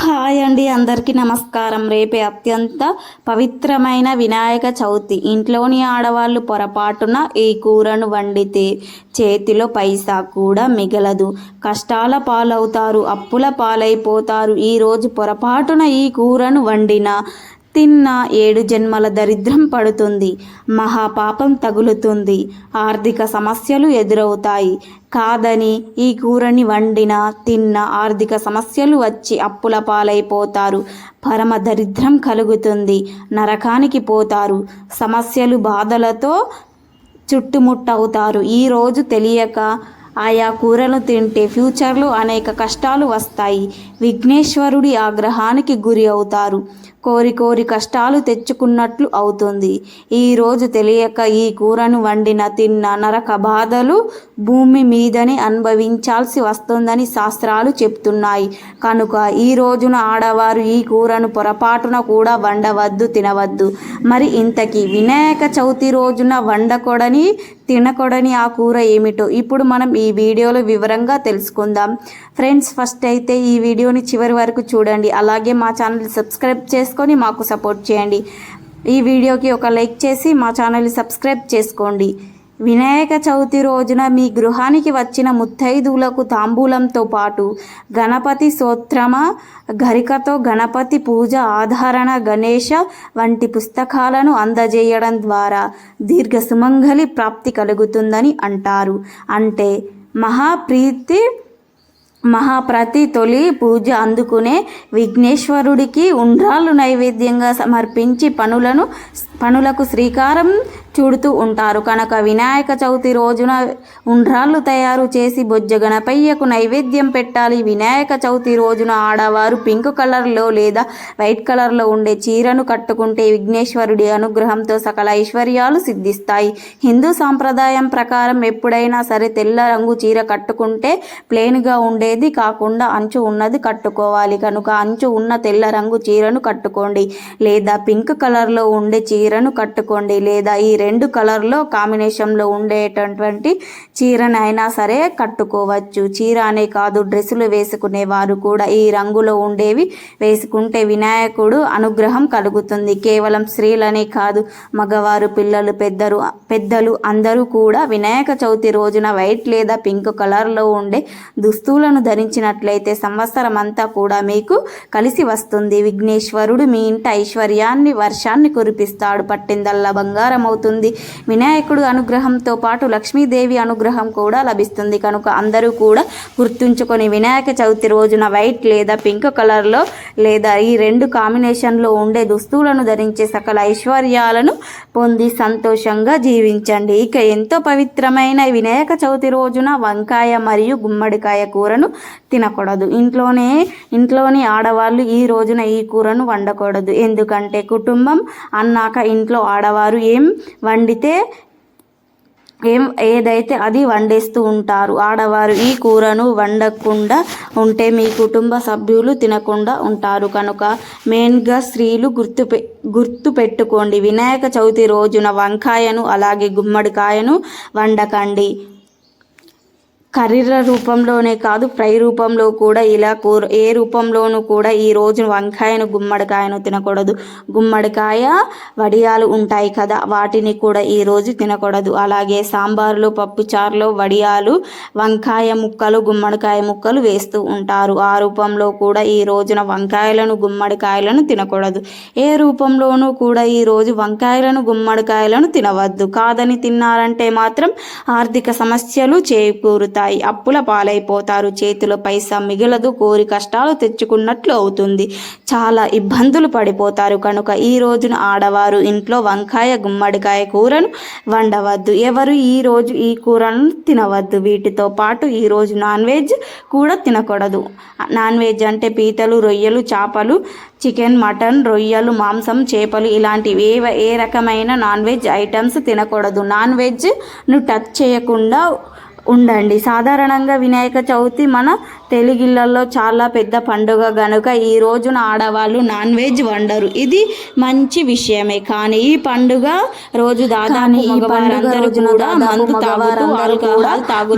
Hi అండి అందరికీ నమస్కారం. రేపే అత్యంత పవిత్రమైన వినాయక చవితి. ఇంట్లోని ఆడవాళ్ళు పొరపాటున ఈ కూరను వండితే చేతిలో పైసా కూడా మిగలదు. కష్టాల పాలవుతారు అప్పుల పాలైపోతారు. ఈరోజు పొరపాటున ఈ కూరను వండిన తిన్న ఏడు జన్మల దరిద్రం పడుతుంది. మహాపాపం తగులుతుంది. ఆర్థిక సమస్యలు ఎదురవుతాయి. కాదని ఈ కూరని వండిన తిన్న ఆర్థిక సమస్యలు వచ్చి అప్పుల పాలైపోతారు. పరమ దరిద్రం కలుగుతుంది. నరకానికి పోతారు. సమస్యలు బాధలతో చుట్టుముట్టవుతారు. ఈరోజు తెలియక ఆయా కూరలు తింటే ఫ్యూచర్లో అనేక కష్టాలు వస్తాయి. విఘ్నేశ్వరుడి ఆగ్రహానికి గురి అవుతారు. కోరి కోరి కష్టాలు తెచ్చుకున్నట్లు అవుతుంది. ఈరోజు తెలియక ఈ కూరను వండిన తిన్న నరక బాధలు భూమి మీదనే అనుభవించాల్సి వస్తుందని శాస్త్రాలు చెప్తున్నాయి. కనుక ఈ రోజున ఆడవారు ఈ కూరను పొరపాటున కూడా వండవద్దు తినవద్దు. మరి ఇంతకీ వినాయక చవితి రోజున వండకూడని తినకూడని ఆ కూర ఏమిటో ఇప్పుడు మనం ఈ వీడియోలో వివరంగా తెలుసుకుందాం. ఫ్రెండ్స్ ఫస్ట్ అయితే ఈ వీడియోని చివరి వరకు చూడండి. అలాగే మా ఛానల్ సబ్స్క్రైబ్ చేసి చేసుకొని మాకు సపోర్ట్ చేయండి. ఈ వీడియోకి ఒక లైక్ చేసి మా ఛానల్ని సబ్స్క్రైబ్ చేసుకోండి. వినాయక చవితి రోజున మీ గృహానికి వచ్చిన ముత్తైదువులకు తాంబూలంతో పాటు గణపతి సోత్రమ గరికతో గణపతి పూజ ఆధారణ గణేష వంటి పుస్తకాలను అందజేయడం ద్వారా దీర్ఘ సుమంగళి ప్రాప్తి కలుగుతుందని అంటారు. అంటే మహాప్రీతి మహాప్రతి తొలి పూజ అందుకునే విఘ్నేశ్వరుడికి ఉండ్రాలు నైవేద్యంగా సమర్పించి పనులను పనులకు శ్రీకారం చూడుతూ ఉంటారు. కనుక వినాయక చవితి రోజున ఉండ్రాళ్ళు తయారు చేసి బొజ్జ గణపయ్యకు నైవేద్యం పెట్టాలి. వినాయక చవితి రోజున ఆడవారు పింక్ కలర్లో లేదా వైట్ కలర్లో ఉండే చీరను కట్టుకుంటే విఘ్నేశ్వరుడి అనుగ్రహంతో సకల ఐశ్వర్యాలు సిద్ధిస్తాయి. హిందూ సాంప్రదాయం ప్రకారం ఎప్పుడైనా సరే తెల్ల రంగు చీర కట్టుకుంటే ప్లెయిన్గా ఉండేది కాకుండా అంచు ఉన్నది కట్టుకోవాలి. కనుక అంచు ఉన్న తెల్ల రంగు చీరను కట్టుకోండి. లేదా పింక్ కలర్లో ఉండే చీరను కట్టుకోండి. లేదా ఈ రెండు కలర్లో కాంబినేషన్లో ఉండేటటువంటి చీరనైనా సరే కట్టుకోవచ్చు. చీర అనే కాదు డ్రెస్సులు వేసుకునే వారు కూడా. ఈ రంగులో ఉండేవి వేసుకుంటే వినాయకుడు అనుగ్రహం కలుగుతుంది. కేవలం స్త్రీలనే కాదు మగవారు పిల్లలు పెద్దలు పెద్దలు అందరూ కూడా వినాయక చవితి రోజున వైట్ లేదా పింక్ కలర్లో ఉండే దుస్తులను ధరించినట్లయితే సంవత్సరం అంతా కూడా మీకు కలిసి వస్తుంది. విఘ్నేశ్వరుడు మీ ఇంట ఐశ్వర్యాన్ని వర్షాన్ని కురిపిస్తాడు. పట్టిందల్లా బంగారం అవుతుంది వినాయకుడు అనుగ్రహంతో పాటు లక్ష్మీదేవి అనుగ్రహం కూడా లభిస్తుంది. కనుక అందరూ కూడా గుర్తుంచుకొని వినాయక చవితి రోజున వైట్ లేదా పింక్ కలర్లో లేదా ఈ రెండు కాంబినేషన్లో ఉండే దుస్తువులను ధరించే సకల ఐశ్వర్యాలను పొంది సంతోషంగా జీవించండి. ఇక ఎంతో పవిత్రమైన వినాయక చవితి రోజున వంకాయ మరియు గుమ్మడికాయ కూరను తినకూడదు. ఇంట్లోనే ఇంట్లోని ఆడవాళ్ళు ఈ రోజున ఈ కూరను వండకూడదు. ఎందుకంటే కుటుంబం అన్నాక ఇంట్లో ఆడవారు ఏం వండితే ఏం ఏదైతే అది వండేస్తూ ఉంటారు. ఆడవారు ఈ కూరను వండకుండా ఉంటే మీ కుటుంబ సభ్యులు తినకుండా ఉంటారు. కనుక మెయిన్గా స్త్రీలు గుర్తు గుర్తు పెట్టుకోండి. వినాయక చవితి రోజున వంకాయను అలాగే గుమ్మడికాయను వండకండి. కర్రీల రూపంలోనే కాదు ఫ్రై రూపంలో కూడా ఇలా కూర ఏ రూపంలోనూ కూడా ఈ రోజు వంకాయను గుమ్మడికాయను తినకూడదు. గుమ్మడికాయ వడియాలు ఉంటాయి కదా వాటిని కూడా ఈ రోజు తినకూడదు. అలాగే సాంబార్లో పప్పుచారులో వడియాలు వంకాయ ముక్కలు గుమ్మడికాయ ముక్కలు వేస్తూ ఉంటారు. ఆ రూపంలో కూడా ఈ రోజున వంకాయలను గుమ్మడికాయలను తినకూడదు. ఏ రూపంలోనూ కూడా ఈ రోజు వంకాయలను గుమ్మడికాయలను తినవద్దు. కాదని తిన్నారంటే మాత్రం ఆర్థిక సమస్యలు చేకూరుతాయి. అప్పుల పాలైపోతారు. చేతిలో పైసా మిగలదు. కోరి కష్టాలు తెచ్చుకున్నట్లు అవుతుంది. చాలా ఇబ్బందులు పడిపోతారు. కనుక ఈ రోజున ఆడవారు ఇంట్లో వంకాయ గుమ్మడికాయ కూరను వండవద్దు. ఎవరు ఈ రోజు ఈ కూరను తినవద్దు. వీటితో పాటు ఈ రోజు నాన్ వెజ్ కూడా తినకూడదు. నాన్ వెజ్ అంటే పీతలు రొయ్యలు చేపలు చికెన్ మటన్ రొయ్యలు మాంసం చేపలు ఇలాంటివి. ఏ ఏ రకమైన నాన్ వెజ్ ఐటమ్స్ తినకూడదు. నాన్ వెజ్ను టచ్ చేయకుండా ఉండండి. సాధారణంగా వినాయక చవితి మన తెలుగిళ్ళల్లో చాలా పెద్ద పండుగ గనుక ఈ రోజున ఆడవాళ్ళు నాన్ వెజ్ వండరు. ఇది మంచి విషయమే. కానీ ఈ పండుగ రోజు దాదాపు ఈ పండుగ రోజున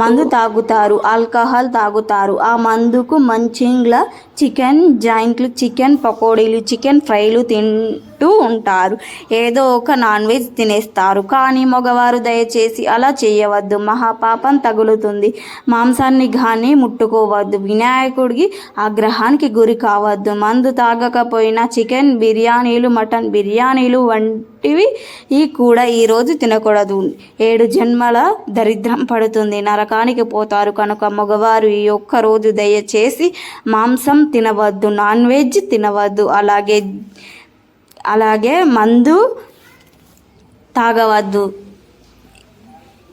మందు తాగుతారు. ఆల్కహాల్ తాగుతారు. ఆ మందుకు మంచిగా చికెన్ జాయింట్లు చికెన్ పకోడీలు చికెన్ ఫ్రైలు తింటూ ఉంటారు. ఏదో ఒక నాన్ వెజ్ తినేస్తారు. కానీ మగవారు దయచేసి అలా చేయవద్దు. మహాపాపం తగులుతుంది. మాంసాన్ని కానీ ముట్టుకోవద్దు. వినాయకుడికి ఆగ్రహానికి గురి కావద్దు. మందు తాగకపోయినా చికెన్ బిర్యానీలు మటన్ బిర్యానీలు వంటివి ఈ కూడా ఈరోజు తినకూడదు. ఏడు జన్మల దరిద్రం పడుతుంది. నరకానికి పోతారు కనుక మగవారు ఈ ఒక్క రోజు దయచేసి మాంసం తినవద్దు నాన్ వెజ్ తినవద్దు అలాగే అలాగే మందు తాగవద్దు.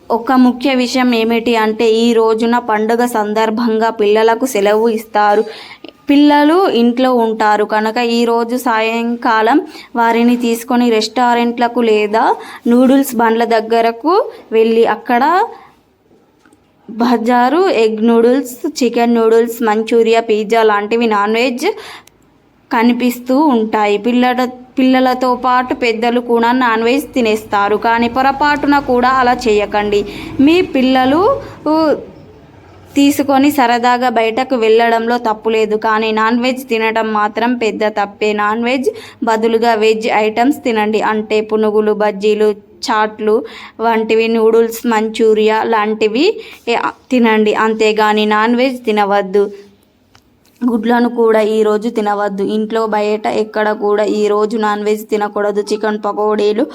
ఒక ముఖ్య విషయం ఏమిటి అంటే ఈ రోజున పండుగ సందర్భంగా పిల్లలకు సెలవు ఇస్తారు. పిల్లలు ఇంట్లో ఉంటారు. కనుక ఈరోజు సాయంకాలం వారిని తీసుకొని రెస్టారెంట్లకు లేదా నూడిల్స్ బండ్ల దగ్గరకు వెళ్ళి అక్కడ బజారు egg noodles chicken noodles manchuria pizza లాంటివి నాన్ వెజ్ కనిపిస్తూ ఉంటాయి. పిల్లల పిల్లలతో పాటు పెద్దలు కూడా నాన్ వెజ్ తినేస్తారు. కానీ పొరపాటున కూడా అలా చేయకండి. మీ పిల్లలు తీసుకొని సరదాగా బయటకు వెళ్ళడంలో తప్పులేదు. కానీ నాన్ వెజ్ తినడం మాత్రం పెద్ద తప్పే. నాన్ వెజ్ బదులుగా వెజ్ ఐటమ్స్ తినండి. అంటే పునుగులు బజ్జీలు చాట్లు వంటివి నూడుల్స్ మంచూరియా లాంటివి తినండి. అంతేగాని నాన్ వెజ్ తినవద్దు. గుడ్లను కూడా ఈరోజు తినవద్దు. ఇంట్లో బయట ఎక్కడ కూడా ఈరోజు నాన్ వెజ్ తినకూడదు. చికెన్ పకోడీలు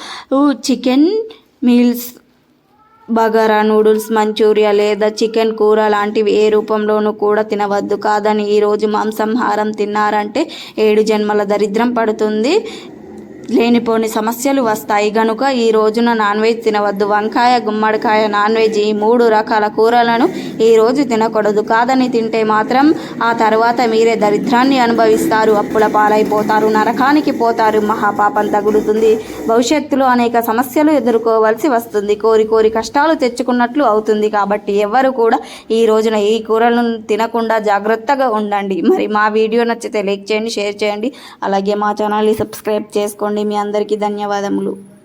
chicken meals bagara noodles manchuria లేదా చికెన్ కూర లాంటివి ఏ రూపంలోనూ కూడా తినవద్దు. కాదని ఈరోజు మాంసాహారం తిన్నారంటే ఏడు జన్మల దరిద్రం పడుతుంది. లేనిపోని సమస్యలు వస్తాయి. గనుక ఈ రోజున నాన్ వెజ్ తినవద్దు. వంకాయ గుమ్మడికాయ నాన్ వెజ్ ఈ మూడు రకాల కూరలను ఈ రోజు తినకూడదు. కాదని తింటే మాత్రం ఆ తర్వాత మీరే దరిద్రాన్ని అనుభవిస్తారు. అప్పుల పాలైపోతారు. నరకానికి పోతారు. మహాపాపం తగులుతుంది. భవిష్యత్తులో అనేక సమస్యలు ఎదుర్కోవలసి వస్తుంది. కోరి కోరి కష్టాలు తెచ్చుకున్నట్లు అవుతుంది. కాబట్టి ఎవరు కూడా ఈ రోజున ఈ కూరలను తినకుండా జాగ్రత్తగా ఉండండి. మరి మా వీడియో నచ్చితే లైక్ చేయండి షేర్ చేయండి. అలాగే మా ఛానల్ని సబ్స్క్రైబ్ చేసుకోండి. మీ అందరికీ ధన్యవాదములు.